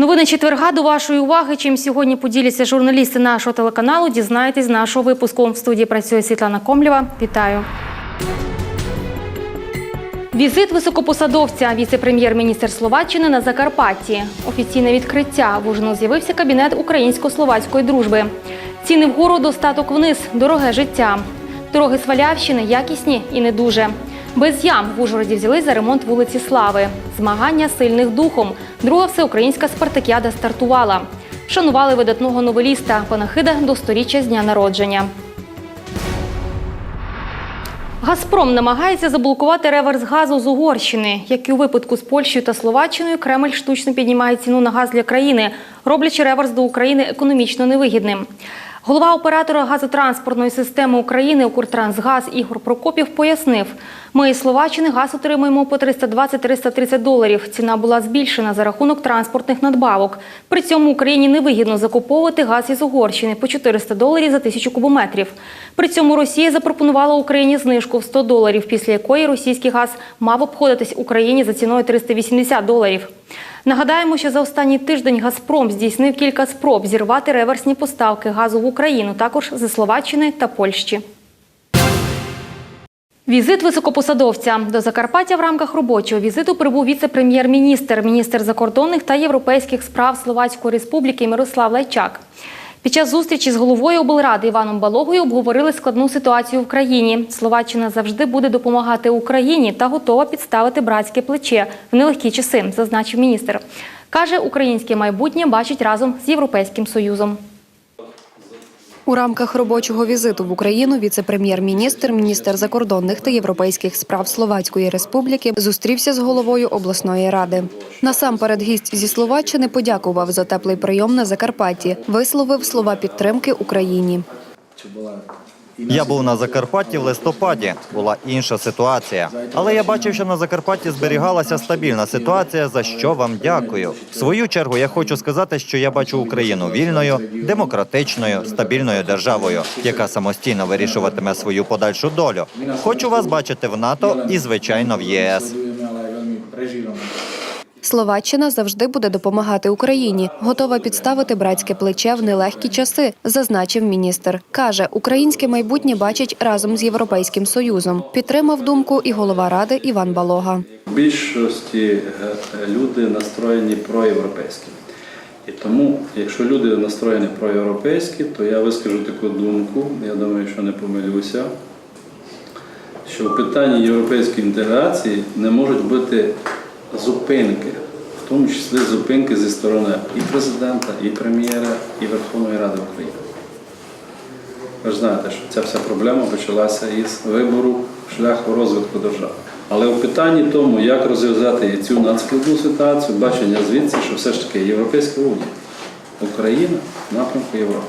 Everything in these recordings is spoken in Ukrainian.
Новини четверга до вашої уваги. Чим сьогодні поділяться журналісти нашого телеканалу. Дізнаєтесь з нашого випуску. В студії працює Світлана Комлєва. Вітаю. Візит високопосадовця, віце-прем'єр-міністр Словаччини на Закарпатті. Офіційне відкриття. В Ужину з'явився кабінет українсько-словацької дружби. Ціни вгору, достаток вниз, дороге життя. Дороги Свалявщини якісні і не дуже. Без ям в Ужгороді взялись за ремонт вулиці Слави. Змагання сильних духом. Друга всеукраїнська спартакіада стартувала. Шанували видатного новеліста, панахида до сторіччя з дня народження. Газпром намагається заблокувати реверс газу з Угорщини. Як і у випадку з Польщею та Словаччиною, Кремль штучно піднімає ціну на газ для країни, роблячи реверс до України економічно невигідним. Голова оператора газотранспортної системи України «Укртрансгаз» Ігор Прокопів пояснив, ми із Словаччини газ отримуємо по 320-330 доларів. Ціна була збільшена за рахунок транспортних надбавок. При цьому Україні невигідно закуповувати газ із Угорщини по 400 доларів за тисячу кубометрів. При цьому Росія запропонувала Україні знижку в 100 доларів, після якої російський газ мав обходитись Україні за ціною 380 доларів. Нагадаємо, що за останній тиждень Газпром здійснив кілька спроб зірвати реверсні поставки газу в Україну, також зі Словаччини та Польщі. Візит високопосадовця до Закарпаття в рамках робочого візиту прибув віце-прем'єр-міністр, міністр закордонних та європейських справ Словацької республіки Мирослав Лайчак. Під час зустрічі з головою облради Іваном Балогою обговорили складну ситуацію в країні. Словаччина завжди буде допомагати Україні та готова підставити братське плече в нелегкі часи, зазначив міністр. Каже, українське майбутнє бачить разом з Європейським Союзом. У рамках робочого візиту в Україну віце-прем'єр-міністр, міністр закордонних та європейських справ Словацької республіки зустрівся з головою обласної ради. Насамперед гість зі Словаччини подякував за теплий прийом на Закарпатті, висловив слова підтримки Україні. Я був на Закарпатті в листопаді. Була інша ситуація. Але я бачив, що на Закарпатті зберігалася стабільна ситуація, за що вам дякую. В свою чергу я хочу сказати, що я бачу Україну вільною, демократичною, стабільною державою, яка самостійно вирішуватиме свою подальшу долю. Хочу вас бачити в НАТО і, звичайно, в ЄС. Словаччина завжди буде допомагати Україні, готова підставити братське плече в нелегкі часи, зазначив міністр. Каже, українське майбутнє бачить разом з Європейським Союзом. Підтримав думку і голова ради Іван Балога. В більшості е, люди настроєні проєвропейські. І тому, якщо люди настроєні проєвропейські, то я вискажу таку думку, я думаю, що не помилюся, що в питанні європейської інтеграції не можуть бути зупинки, в тому числі зупинки зі сторони і президента, і прем'єра, і Верховної Ради України. Ви ж знаєте, що ця вся проблема почалася із вибору шляху розвитку держави. Але в питанні тому, як розв'язати цю надскладну ситуацію, бачення звідси, що все ж таки Європейська Унія, Україна в напрямку Європи.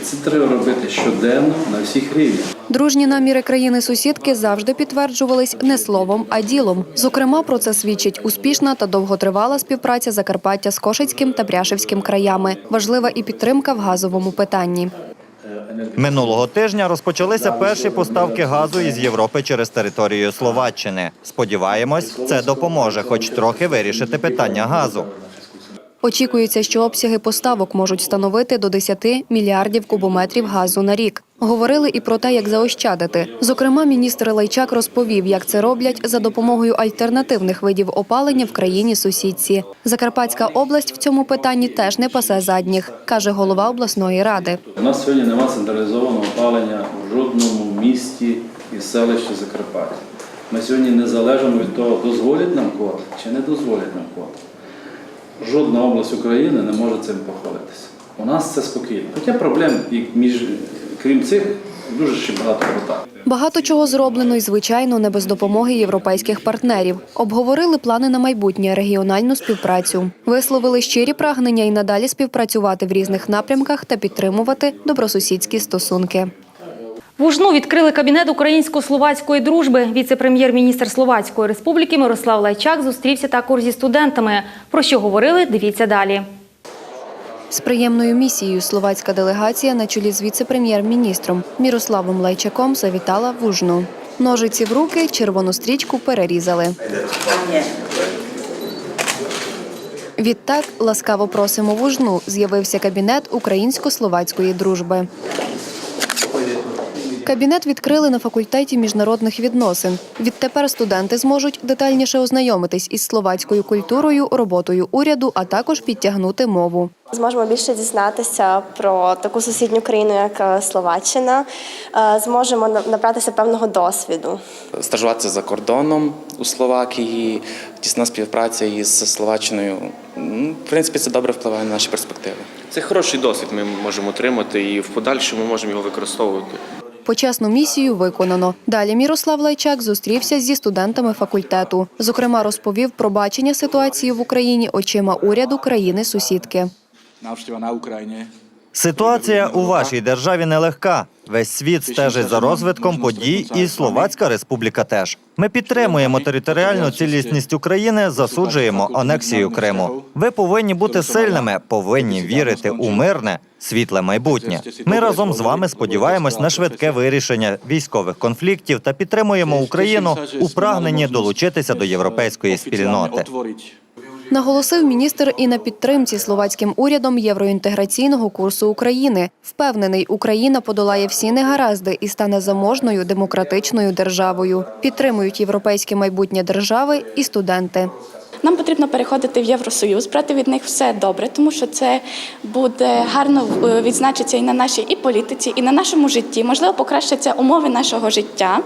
І це треба робити щоденно на всіх рівнях. Дружні наміри країни-сусідки завжди підтверджувались не словом, а ділом. Зокрема, про це свідчить успішна та довготривала співпраця Закарпаття з Кошицьким та Бряшевським краями. Важлива і підтримка в газовому питанні. Минулого тижня розпочалися перші поставки газу із Європи через територію Словаччини. Сподіваємось, це допоможе, хоч трохи вирішити питання газу. Очікується, що обсяги поставок можуть становити до 10 мільярдів кубометрів газу на рік. Говорили і про те, як заощадити. Зокрема, міністр Лайчак розповів, як це роблять за допомогою альтернативних видів опалення в країні сусідці. Закарпатська область в цьому питанні теж не пасе задніх, каже голова обласної ради. У нас сьогодні немає централізованого опалення в жодному місті і селищі Закарпаття. Ми сьогодні не залежимо від того, дозволять нам код чи не дозволять нам код. Жодна область України не може цим похвалитися. У нас це спокійно. Хоча проблем, і між, крім цих, дуже ще багато питань. Багато чого зроблено і, звичайно, не без допомоги європейських партнерів. Обговорили плани на майбутнє регіональну співпрацю. Висловили щирі прагнення і надалі співпрацювати в різних напрямках та підтримувати добросусідські стосунки. В Ужну відкрили кабінет українсько-словацької дружби. Віце-прем'єр-міністр Словацької республіки Мирослав Лайчак зустрівся також зі студентами. Про що говорили? Дивіться далі. З приємною місією словацька делегація на чолі з віце-прем'єр-міністром Мірославом Лайчаком завітала в Ужну. Ножиці в руки, червону стрічку перерізали. Відтак, ласкаво просимо в Ужну з'явився кабінет українсько-словацької дружби. Кабінет відкрили на факультеті міжнародних відносин. Відтепер студенти зможуть детальніше ознайомитись із словацькою культурою, роботою уряду, а також підтягнути мову. Зможемо більше дізнатися про таку сусідню країну, як е, Словаччина. Е, Зможемо набратися певного досвіду. стажуватися за кордоном у Словакії, тісна співпраця із Словаччиною. М, В принципі, це добре впливає на наші перспективи. Це хороший досвід ми можемо отримати і в подальшому можемо його використовувати. Почесну місію виконано. Далі Мірослав Лайчак зустрівся зі студентами факультету. Зокрема, розповів про бачення ситуації в Україні очима уряду країни-сусідки. Навштіва на Ukrajine. Ситуація у вашій державі нелегка. Весь світ стежить за розвитком подій, і Словацька Республіка теж. Ми підтримуємо територіальну цілісність України, засуджуємо анексію Криму. Ви повинні бути сильними, повинні вірити у мирне, світле майбутнє. Ми разом з вами сподіваємось на швидке вирішення військових конфліктів та підтримуємо Україну у прагненні долучитися до європейської спільноти. Наголосив міністр і на підтримці словацьким урядом євроінтеграційного курсу України. Впевнений, Україна подолає всі негаразди і стане заможною демократичною державою. Підтримують європейське майбутнє держави і студенти. Нам потрібно переходити в Євросоюз, брати від них все добре, тому що це буде гарно е, відзначиться і на нашій і політиці, і на нашому житті. Можливо, покращаться умови нашого життя.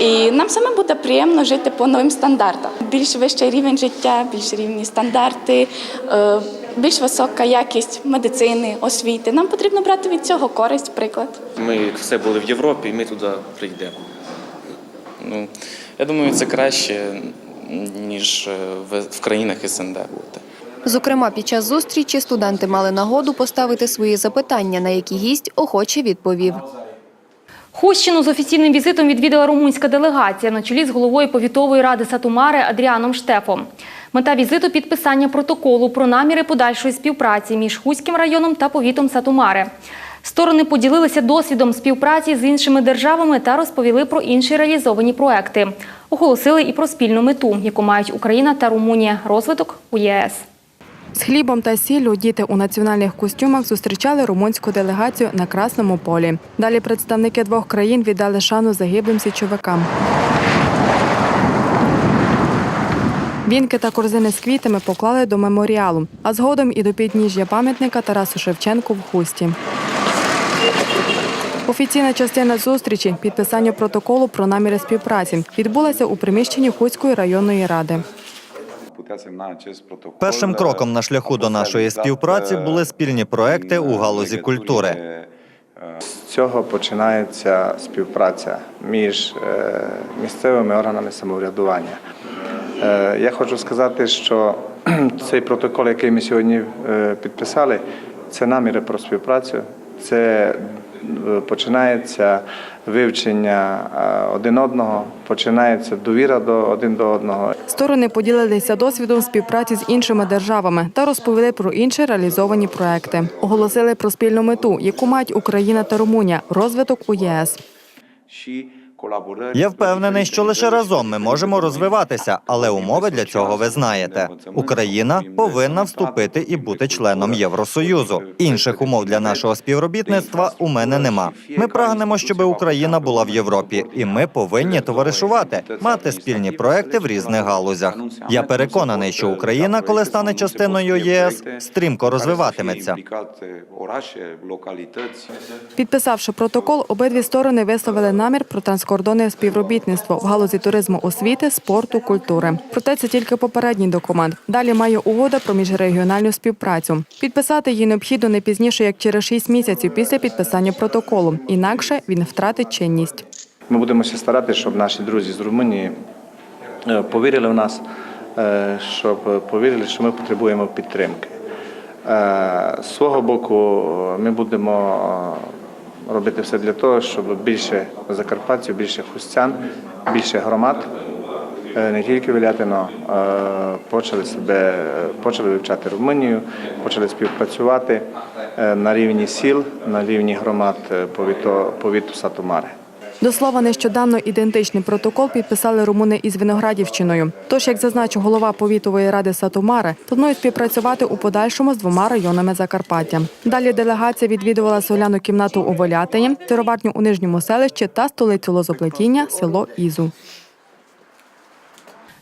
І нам саме буде приємно жити по новим стандартам. Більш вищий рівень життя, більш рівні стандарти, е, більш висока якість медицини, освіти. Нам потрібно брати від цього користь, приклад. Ми все були в Європі, і ми туди прийдемо. Ну, я думаю, це краще, ніж е, в- в країнах СНД бути. Зокрема, під час зустрічі студенти мали нагоду поставити свої запитання, на які гість охоче відповів. Хущину з офіційним візитом відвідала румунська делегація на чолі з головою повітової ради Сатумари Адріаном Штефом. Мета візиту підписання протоколу про наміри подальшої співпраці між Хуським районом та повітом Сатумари. Сторони поділилися досвідом співпраці з іншими державами та розповіли про інші реалізовані проекти. Оголосили і про спільну мету, яку мають Україна та Румунія розвиток у ЄС. З хлібом та сіллю діти у національних костюмах зустрічали румунську делегацію на Красному полі. Далі представники двох країн віддали шану загиблим січовикам. Вінки та корзини з квітами поклали до меморіалу, а згодом і до підніжжя пам'ятника Тарасу Шевченку в хусті. Офіційна частина зустрічі підписання протоколу про наміри співпраці відбулася у приміщенні Хуської районної ради. Першим кроком на шляху до нашої співпраці були спільні проекти у галузі культури. З цього починається співпраця між е, місцевими органами самоврядування. Е, Я хочу сказати, що цей протокол, який ми сьогодні е, підписали, це наміри про співпрацю. Це е, починається вивчення е, один одного, починається довіра до один до одного. Сторони поділилися досвідом співпраці з іншими державами та розповіли про інші реалізовані проекти. Оголосили про спільну мету, яку мають Україна та Румунія розвиток у ЄС. Я впевнений, що лише разом ми можемо розвиватися, але умови для цього ви знаєте. Україна повинна вступити і бути членом Євросоюзу. Інших умов для нашого співробітництва у мене нема. Ми прагнемо, щоб Україна була в Європі, і ми повинні товаришувати, мати спільні проекти в різних галузях. Я переконаний, що Україна, коли стане частиною ЄС, стрімко розвиватиметься. Підписавши протокол, обидві сторони висловили намір про транскордонне співробітництво в галузі туризму, освіти, спорту, культури. Проте це тільки попередній документ. Далі має угода про міжрегіональну співпрацю. Підписати її необхідно не пізніше як через 6 місяців після підписання протоколу. Інакше він втратить чинність. Ми будемо ще старатися, щоб наші друзі з Румунії е, повірили в нас, е, щоб повірили, що ми потребуємо підтримки. Е, З свого боку, ми будемо робити все для того, щоб більше закарпатців, більше хустян, більше громад, е, не тільки Вілятино, е, почали себе почали вивчати Румунію, почали співпрацювати е, на рівні сіл, на рівні громад повіту, повіту Сатумари. До слова, нещодавно ідентичний протокол підписали румуни із Виноградівщиною. Тож, як зазначив голова повітової ради Сатумари, планують співпрацювати у подальшому з двома районами Закарпаття. Далі делегація відвідувала соляну кімнату у Волятині, тероварню у нижньому селищі та столицю лозоплетіння село Ізу.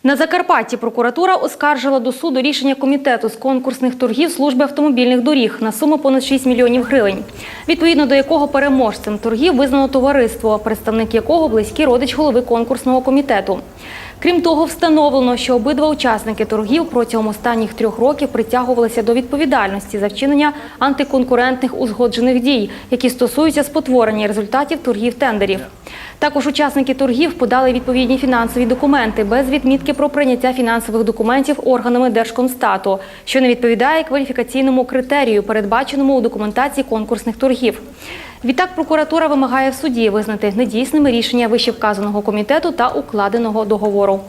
На Закарпатті прокуратура оскаржила до суду рішення комітету з конкурсних торгів служби автомобільних доріг на суму понад 6 мільйонів гривень, відповідно до якого переможцем торгів визнано товариство, представник якого близький родич голови конкурсного комітету. Крім того, встановлено, що обидва учасники торгів протягом останніх трьох років притягувалися до відповідальності за вчинення антиконкурентних узгоджених дій, які стосуються спотворення результатів торгів тендерів. Також учасники торгів подали відповідні фінансові документи без відмітки про прийняття фінансових документів органами Держкомстату, що не відповідає кваліфікаційному критерію, передбаченому у документації конкурсних торгів. Відтак прокуратура вимагає в суді визнати недійсними рішення вищевказаного комітету та укладеного договору.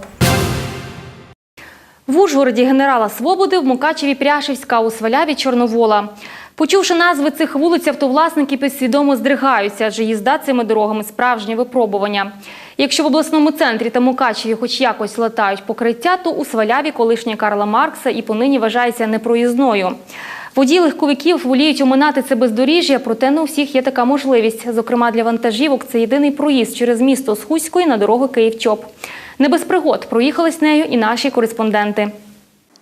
В Ужгороді генерала Свободи, в Мукачеві Пряшівська, у Сваляві Чорновола. Почувши назви цих вулиць, автовласники підсвідомо здригаються, адже їзда цими дорогами справжнє випробування. Якщо в обласному центрі та Мукачеві хоч якось латають покриття, то у Сваляві колишня Карла Маркса і понині вважається непроїзною. Водії легковиків воліють оминати це бездоріжжя, проте не у всіх є така можливість. Зокрема, для вантажівок це єдиний проїзд через місто з Хуської на дорогу Київ-Чоп. Не без пригод проїхались нею і наші кореспонденти.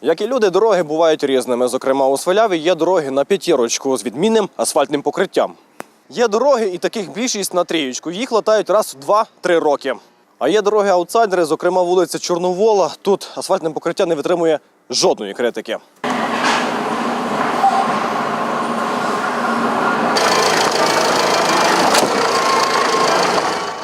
Як і люди, дороги бувають різними. Зокрема, у Сваляві є дороги на п'ятірочку з відмінним асфальтним покриттям. Є дороги, і таких більшість на трієчку. Їх латають раз в 2-3 роки. А є дороги аутсайдери, зокрема вулиця Чорновола. Тут асфальтне покриття не витримує жодної критики.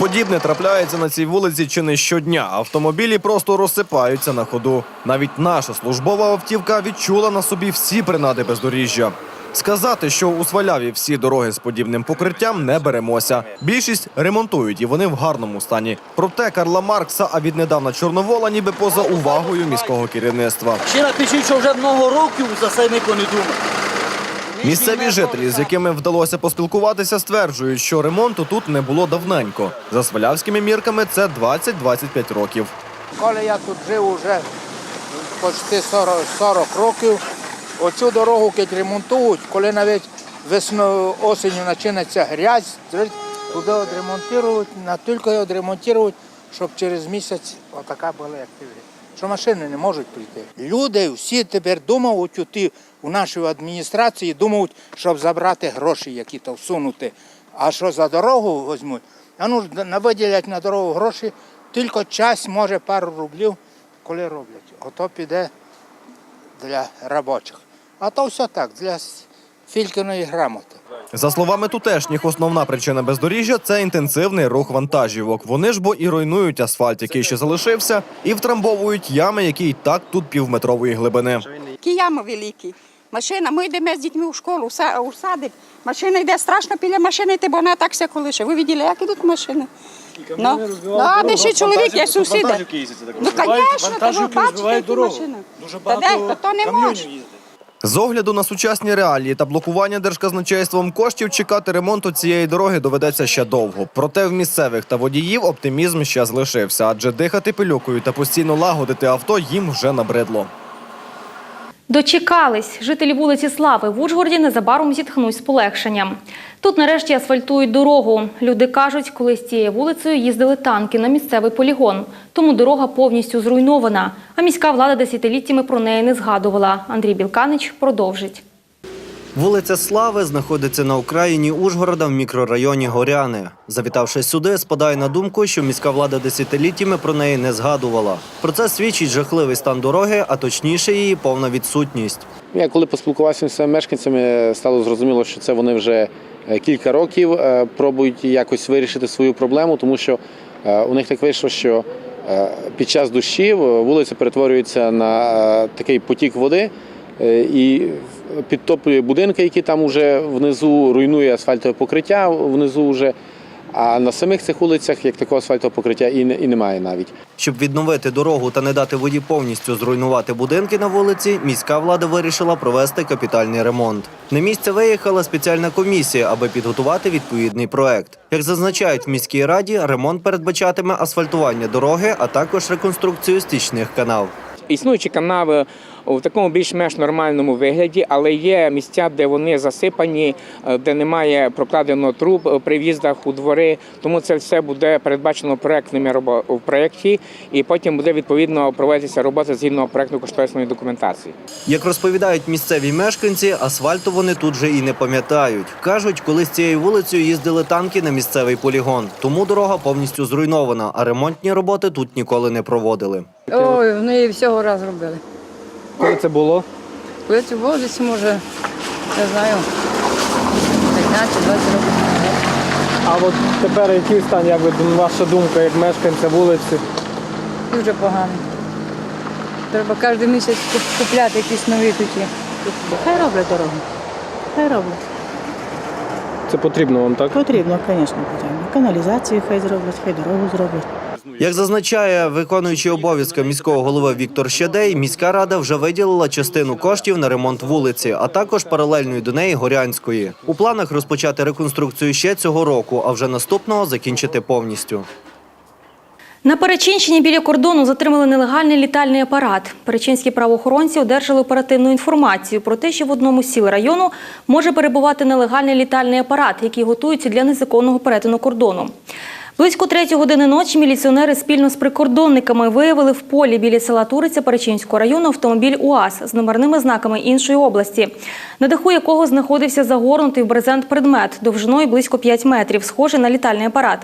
Подібне трапляється на цій вулиці чи не щодня. Автомобілі просто розсипаються на ходу. Навіть наша службова автівка відчула на собі всі принади бездоріжжя. Сказати, що у Сваляві всі дороги з подібним покриттям не беремося. Більшість ремонтують і вони в гарному стані. Проте Карла Маркса, а віднедавна Чорновола, ніби поза увагою міського керівництва. Ще напишіть, що вже много років за це не думає. Місцеві жителі, з якими вдалося поспілкуватися, стверджують, що ремонту тут не було давненько. За свалявськими мірками це 20-25 років. Коли я тут жив вже почти 40, 40 років, оцю дорогу коли ремонтують, коли навіть весною осінню починається грязь, туди відремонтують, не тільки відремонтують, щоб через місяць отака була тепер. Що машини не можуть прийти. Люди всі тепер думають, оті у нашій адміністрації думають, щоб забрати гроші, які то всунути. А що за дорогу візьмуть? А ну виділять на дорогу гроші, тільки час, може, пару рублів, коли роблять. Ото піде для робочих. А то все так, для с- грамоти. За словами тутешніх, основна причина бездоріжжя це інтенсивний рух вантажівок. Вони ж бо і руйнують асфальт, який ще залишився, і втрамбовують ями, які й так тут півметрової глибини. Які ями великі. Машина, ми йдемо з дітьми у школу, у садик. Машина йде страшно біля машини, йти, бо вона так ся колише. Ви бачили, як ідуть машини? Ну, ну а де ще чоловік, є сусіди. Ну, звісно, бачите, які машини. Та де, то, то не може. З огляду на сучасні реалії та блокування держказначейством коштів чекати ремонту цієї дороги доведеться ще довго. Проте в місцевих та водіїв оптимізм ще залишився, адже дихати пилюкою та постійно лагодити авто їм вже набридло. Дочекались. Жителі вулиці Слави в Ужгороді незабаром зітхнуть з полегшенням. Тут нарешті асфальтують дорогу. Люди кажуть, коли з цією вулицею їздили танки на місцевий полігон. Тому дорога повністю зруйнована. А міська влада десятиліттями про неї не згадувала. Андрій Білканич продовжить. Вулиця Слави знаходиться на окраїні Ужгорода в мікрорайоні Горяни. Завітавши сюди, спадає на думку, що міська влада десятиліттями про неї не згадувала. Про це свідчить жахливий стан дороги, а точніше її повна відсутність. Я коли поспілкувався з цими мешканцями, стало зрозуміло, що це вони вже е, кілька років е, пробують якось вирішити свою проблему, тому що е, у них так вийшло, що під час дощів вулиця перетворюється на такий потік води і підтоплює будинки, які там вже внизу руйнує асфальтове покриття внизу вже. А на самих цих вулицях як такого асфальтового покриття і, не, і немає навіть. Щоб відновити дорогу та не дати воді повністю зруйнувати будинки на вулиці, міська влада вирішила провести капітальний ремонт. На місце виїхала спеціальна комісія, аби підготувати відповідний проект. Як зазначають в міській раді, ремонт передбачатиме асфальтування дороги, а також реконструкцію стічних канав. Існуючі канави у такому більш-менш нормальному вигляді, але є місця, де вони засипані, е, де немає прокладено труб е, при в'їздах у двори. Тому це все буде передбачено проектними в проєкті, і потім буде відповідно проводитися робота згідно проектно-кошторисної документації. Як розповідають місцеві мешканці, асфальту вони тут же і не пам'ятають. Кажуть, коли з цією вулицею їздили танки на місцевий полігон, тому дорога повністю зруйнована, а ремонтні роботи тут ніколи не проводили. Ой, вони всього раз робили. Коли це було? Коли це було, десь може, не знаю, 15-20 років. А от тепер який стан, як ви ваша думка, як мешканця вулиці? Дуже погано. Треба кожен місяць купляти якісь нові куті. Хай роблять дорогу. Хай роблять. Це потрібно вам, так? Потрібно, звісно, потрібно. Каналізацію хай зроблять, хай дорогу зроблять. Як зазначає виконуючий обов'язки міського голови Віктор Щедей, міська рада вже виділила частину коштів на ремонт вулиці, а також паралельної до неї Горянської. У планах розпочати реконструкцію ще цього року, а вже наступного закінчити повністю. На Перечинщині біля кордону затримали нелегальний літальний апарат. Перечинські правоохоронці одержали оперативну інформацію про те, що в одному з сіл району може перебувати нелегальний літальний апарат, який готується для незаконного перетину кордону. Близько третьої години ночі міліціонери спільно з прикордонниками виявили в полі біля села Туриця Перечинського району автомобіль УАЗ з номерними знаками іншої області, на даху якого знаходився загорнутий в брезент предмет довжиною близько 5 метрів, схожий на літальний апарат.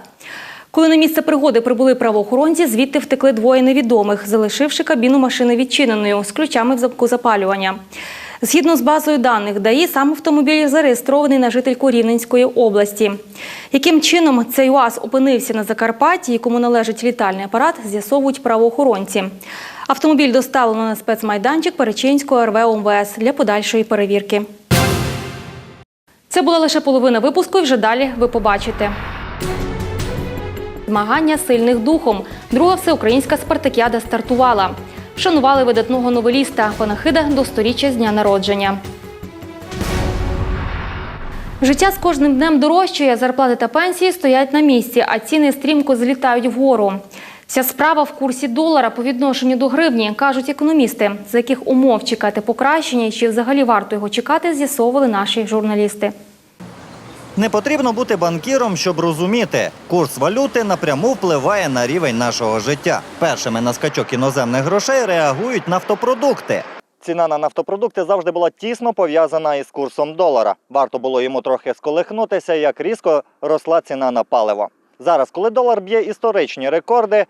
Коли на місце пригоди прибули правоохоронці, звідти втекли двоє невідомих, залишивши кабіну машини відчиненою з ключами в замку запалювання. Згідно з базою даних ДАІ, сам автомобіль зареєстрований на жительку Рівненської області. Яким чином цей УАЗ опинився на Закарпатті, якому належить літальний апарат, з'ясовують правоохоронці. Автомобіль доставлено на спецмайданчик Перечинського РВ УМВС для подальшої перевірки. Це була лише половина випуску, і вже далі ви побачите. Змагання сильних духом. Друга всеукраїнська спартакіада стартувала. Вшанували видатного новеліста панахида до сторіччя з дня народження. Життя з кожним днем дорожчає, зарплати та пенсії стоять на місці, а ціни стрімко злітають вгору. Вся справа в курсі долара по відношенню до гривні, кажуть економісти. За яких умов чекати покращення чи взагалі варто його чекати, з'ясовували наші журналісти. Не потрібно бути банкіром, щоб розуміти, курс валюти напряму впливає на рівень нашого життя. Першими на скачок іноземних грошей реагують нафтопродукти. Ціна на нафтопродукти завжди була тісно пов'язана із курсом долара. Варто було йому трохи сколихнутися, як різко росла ціна на паливо. Зараз, коли долар б'є історичні рекорди,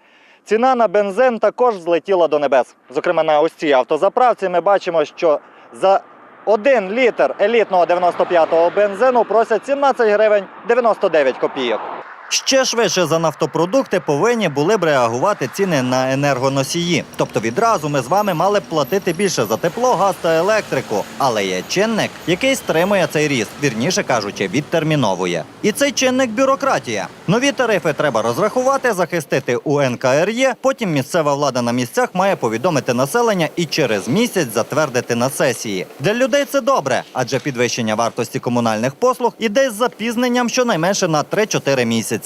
ціна на бензин також злетіла до небес. Зокрема, на ось цій автозаправці ми бачимо, що за один літр елітного 95-го бензину просять 17 гривень 99 копійок. Ще швидше за нафтопродукти повинні були б реагувати ціни на енергоносії. Тобто відразу ми з вами мали б платити більше за тепло, газ та електрику. Але є чинник, який стримує цей ріст, вірніше кажучи, відтерміновує. І цей чинник бюрократія. Нові тарифи треба розрахувати, захистити у НКРЄ. Потім місцева влада на місцях має повідомити населення і через місяць затвердити на сесії. Для людей це добре, адже підвищення вартості комунальних послуг іде з запізненням щонайменше на 3-4 місяці.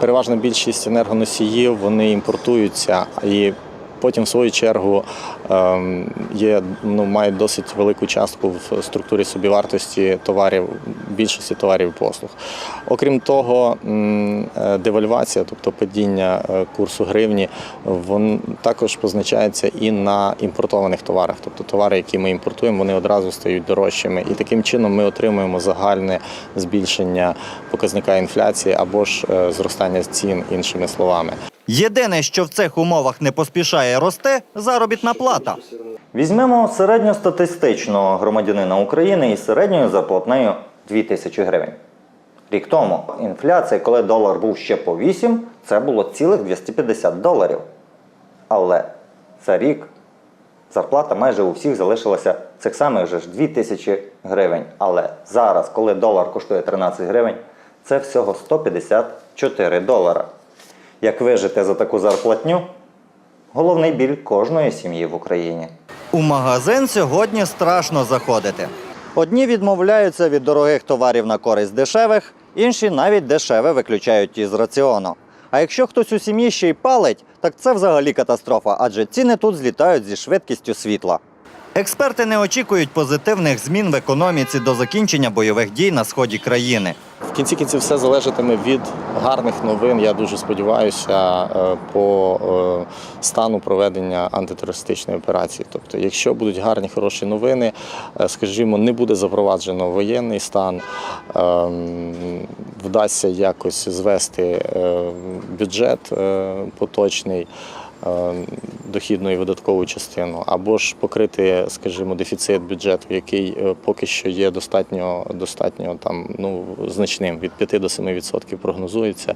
Переважна більшість енергоносіїв вони імпортуються і потім, в свою чергу, ем, є, ну, мають досить велику частку в структурі собівартості товарів, більшості товарів і послуг. Окрім того, е, девальвація, тобто падіння е, курсу гривні, вон також позначається і на імпортованих товарах. Тобто товари, які ми імпортуємо, вони одразу стають дорожчими. І таким чином ми отримуємо загальне збільшення показника інфляції або ж е, зростання цін, іншими словами. Єдине, що в цих умовах не поспішає рости, заробітна плата. Візьмемо середньостатистичного громадянина України із середньою зарплатнею 2 тисячі гривень. Рік тому інфляція, коли долар був ще по 8, це було цілих 250 доларів. Але за рік зарплата майже у всіх залишилася цих самих же ж 2 тисячі гривень. Але зараз, коли долар коштує 13 гривень, це всього 154 долара. Як вижити за таку зарплатню? Головний біль кожної сім'ї в Україні. У магазин сьогодні страшно заходити. Одні відмовляються від дорогих товарів на користь дешевих, інші навіть дешеве виключають із раціону. А якщо хтось у сім'ї ще й палить, так це взагалі катастрофа, адже ціни тут злітають зі швидкістю світла. Експерти не очікують позитивних змін в економіці до закінчення бойових дій на сході країни. В кінці кінців все залежатиме від гарних новин. Я дуже сподіваюся е, по е, стану проведення антитерористичної операції. Тобто, якщо будуть гарні хороші новини, е, скажімо, не буде запроваджено воєнний стан, ем, вдасться якось звести бюджет поточний. Е, Дохідну і видаткову частину, або ж покрити, скажімо, дефіцит бюджету, який е, поки що є достатньо, достатньо там ну значним від 5 до 7% прогнозується,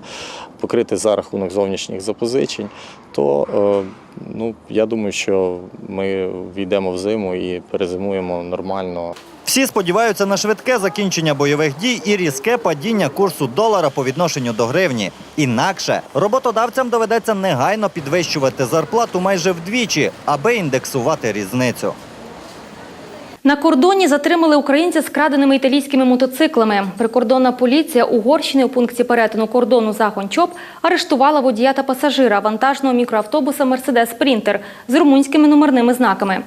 покрити за рахунок зовнішніх запозичень, то е, ну я думаю, що ми війдемо в зиму і перезимуємо нормально. Всі сподіваються на швидке закінчення бойових дій і різке падіння курсу долара по відношенню до гривні. Інакше роботодавцям доведеться негайно підвищувати зарплату майже вдвічі, аби індексувати різницю. На кордоні затримали українця з краденими італійськими мотоциклами. Прикордонна поліція Угорщини у пункті перетину кордону Захончоп арештувала водія та пасажира вантажного мікроавтобуса Мерседес Спрінтер з румунськими номерними знаками.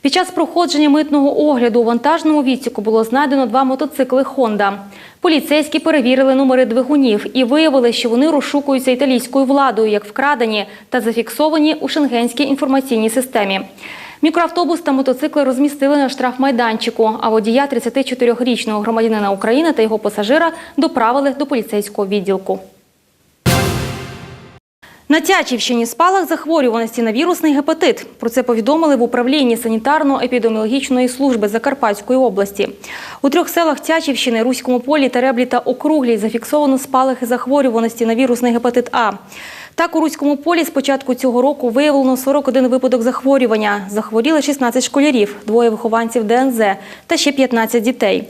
Під час проходження митного огляду у вантажному відсіку було знайдено два мотоцикли Honda. Поліцейські перевірили номери двигунів і виявили, що вони розшукуються італійською владою як вкрадені та зафіксовані у шенгенській інформаційній системі. Мікроавтобус та мотоцикли розмістили на штрафмайданчику, а водія 34-річного громадянина України та його пасажира доправили до поліцейського відділку. На Тячівщині спалах захворюваності на вірусний гепатит. Про це повідомили в управлінні санітарно-епідеміологічної служби Закарпатської області. У трьох селах Тячівщини, Руському полі, Тереблі та Округлій зафіксовано спалахи захворюваності на вірусний гепатит А. Так, у Руському полі з початку цього року виявлено 41 випадок захворювання. Захворіли 16 школярів, двоє вихованців ДНЗ та ще 15 дітей.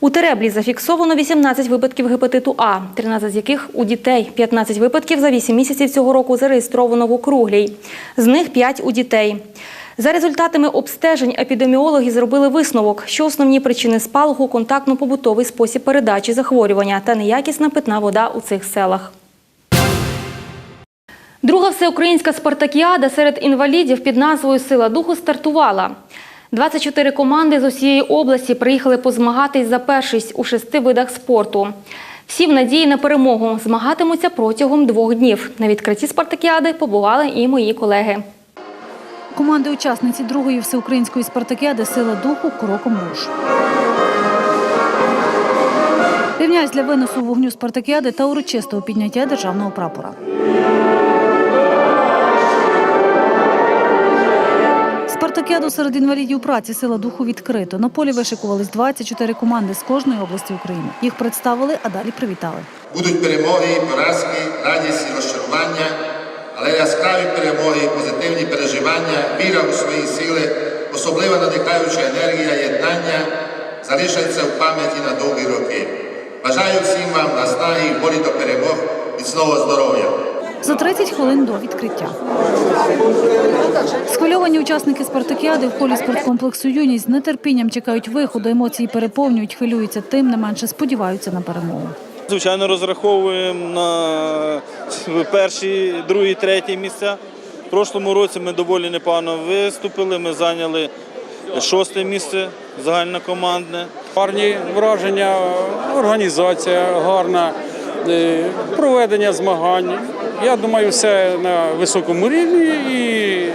У Тереблі зафіксовано 18 випадків гепатиту А, 13 з яких у дітей. 15 випадків за 8 місяців цього року зареєстровано в Округлій. З них 5 у дітей. За результатами обстежень епідеміологи зробили висновок, що основні причини спалаху – контактно-побутовий спосіб передачі захворювання та неякісна питна вода у цих селах. Друга всеукраїнська спартакіада серед інвалідів під назвою Сила духу стартувала. 24 команди з усієї області приїхали позмагатись за першість у шести видах спорту. Всі в надії на перемогу змагатимуться протягом двох днів. На відкритті спартакіади побували і мої колеги. Команди учасниці другої всеукраїнської спартакіади Сила духу кроком руш. Рівняюсь для виносу вогню спартакіади та урочистого підняття державного прапора. Спартакіаду серед інвалідів праці сила духу відкрито. На полі вишикувались 24 команди з кожної області України. Їх представили, а далі привітали. Будуть перемоги, поразки, радість і розчарування, але яскраві перемоги, позитивні переживання, віра у свої сили, особлива надихаюча енергія єднання залишаться в пам'яті на довгі роки. Бажаю всім вам наснаги волі до перемог, міцного здоров'я. За 30 хвилин до відкриття. Схвильовані учасники спартакіади в колі спорткомплексу Юність з нетерпінням чекають виходу, емоції переповнюють, хвилюються тим, не менше сподіваються на перемогу. Звичайно, розраховуємо на перші, другі, треті місця. В прошлому році ми доволі непогано виступили. Ми зайняли шосте місце загальнокомандне. Гарні враження, організація гарна, е, проведення змагань. Я думаю, все на високому рівні і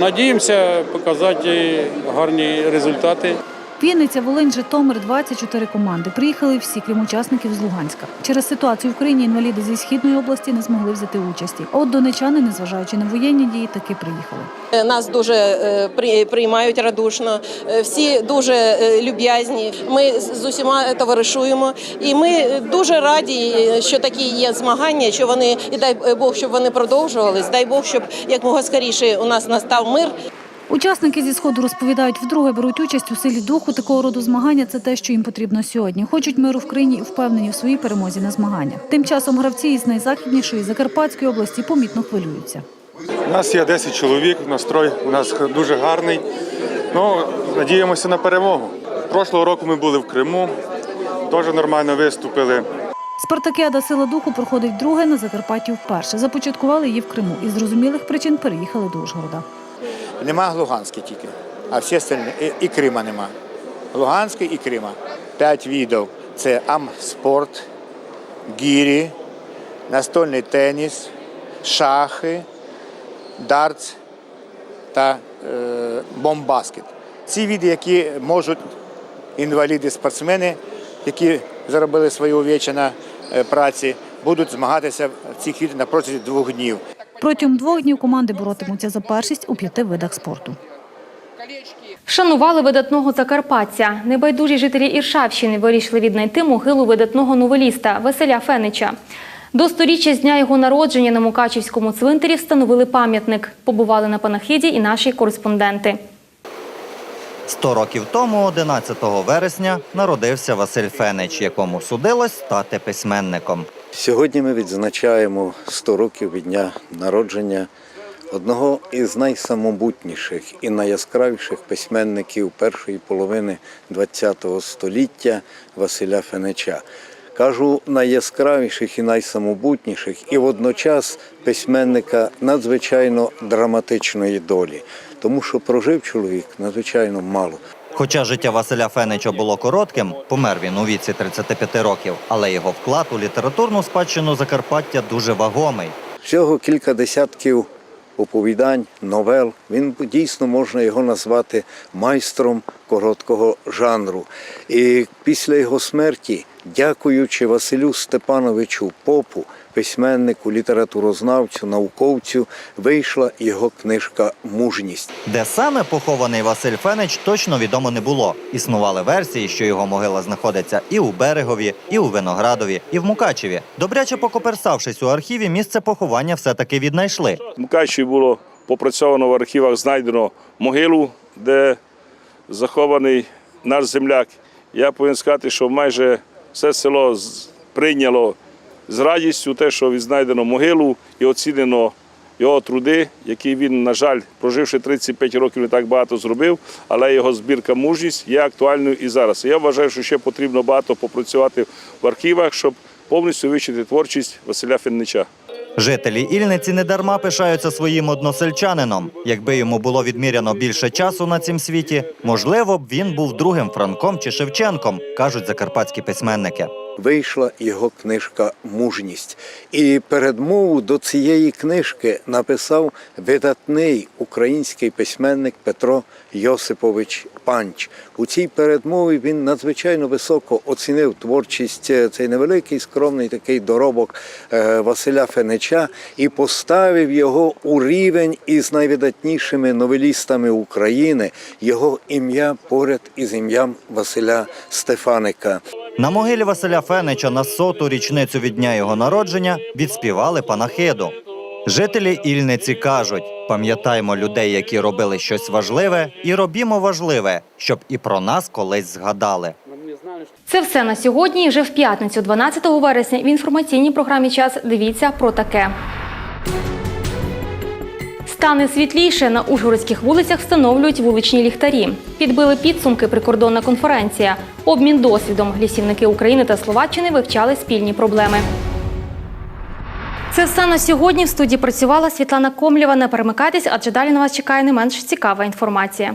надіємося показати гарні результати. Вінниця, Волинь, Житомир, 24 команди. Приїхали всі, крім учасників з Луганська. Через ситуацію в Україні інваліди зі східної області не змогли взяти участі. От донечани, незважаючи на воєнні дії, таки приїхали. Нас дуже е, приймають радушно, е, всі дуже е, люб'язні. Ми з усіма товаришуємо, і ми дуже раді, е, що такі є змагання, що вони і дай Бог, щоб вони продовжувались. Дай Бог, щоб якомога скоріше у нас настав мир. Учасники зі сходу розповідають, вдруге беруть участь у силі духу. Такого роду змагання це те, що їм потрібно сьогодні. Хочуть миру в країні і впевнені в своїй перемозі на змаганнях. Тим часом гравці із найзахіднішої Закарпатської області помітно хвилюються. У нас є 10 чоловік, настрой у нас дуже гарний. Ну, надіємося на перемогу. Прошлого року ми були в Криму, теж нормально виступили. Спартакіада Сила духу проходить друге на Закарпатті вперше. Започаткували її в Криму і з зрозумілих причин переїхали до Ужгорода. Нема Луганський тільки, а всі остальні, і, Крима нема. Луганський і Крима. П'ять видів. Це амспорт, гірі, настольний теніс, шахи, дартс та е, бомбаскет. Ці види, які можуть інваліди-спортсмени, які заробили свою увечі праці, будуть змагатися в цих видах на протязі двох днів. Протягом двох днів команди боротимуться за першість у п'яти видах спорту. Вшанували видатного закарпатця. Небайдужі жителі Іршавщини вирішили віднайти могилу видатного новеліста Василя Фенича. До сторіччя з дня його народження на Мукачівському цвинтарі встановили пам'ятник. Побували на панахиді і наші кореспонденти. Сто років тому, 11 вересня, народився Василь Фенич, якому судилось стати письменником. Сьогодні ми відзначаємо 100 років від дня народження одного із найсамобутніших і найяскравіших письменників першої половини ХХ століття Василя Фенича. Кажу найяскравіших і найсамобутніших, і водночас письменника надзвичайно драматичної долі, тому що прожив чоловік надзвичайно мало. Хоча життя Василя Фенича було коротким, помер він у віці 35 років, але його вклад у літературну спадщину Закарпаття дуже вагомий. Всього кілька десятків оповідань, новел. Він дійсно можна його назвати майстром короткого жанру. І після його смерті, дякуючи Василю Степановичу Попу, письменнику, літературознавцю, науковцю, вийшла його книжка Мужність. Де саме похований Василь Фенич, точно відомо не було. Існували версії, що його могила знаходиться і у Берегові, і у Виноградові, і в Мукачеві. Добряче покоперсавшись у архіві, місце поховання все-таки віднайшли. В Мукачеві було попрацьовано в архівах, знайдено могилу, де захований наш земляк. Я повинен сказати, що майже все село прийняло з радістю те, що відзнайдено могилу і оцінено його труди, які він, на жаль, проживши 35 років, не так багато зробив, але його збірка мужність є актуальною і зараз. Я вважаю, що ще потрібно багато попрацювати в архівах, щоб повністю вивчити творчість Василя Феннича. Жителі Ільниці недарма пишаються своїм односельчанином. Якби йому було відміряно більше часу на цім світі, можливо б він був другим Франком чи Шевченком, кажуть закарпатські письменники. Вийшла його книжка Мужність. І передмову до цієї книжки написав видатний український письменник Петро Йосипович Панч. У цій передмові він надзвичайно високо оцінив творчість е, цей невеликий скромний такий доробок е, Василя Фенича і поставив його у рівень із найвидатнішими новелістами України. Його ім'я поряд із ім'ям Василя Стефаника. На могилі Василя Фенича на соту річницю від дня його народження відспівали панахиду. Жителі Ільниці кажуть: пам'ятаймо людей, які робили щось важливе, і робімо важливе, щоб і про нас колись згадали. Це все на сьогодні. Вже в п'ятницю, 12 вересня, в інформаційній програмі час дивіться про таке. Стане світліше на ужгородських вулицях встановлюють вуличні ліхтарі. Підбили підсумки прикордонна конференція. Обмін досвідом. Лісівники України та Словаччини вивчали спільні проблеми. Це все на сьогодні. В студії працювала Світлана Комлєва. Не перемикайтесь, адже далі на вас чекає не менш цікава інформація.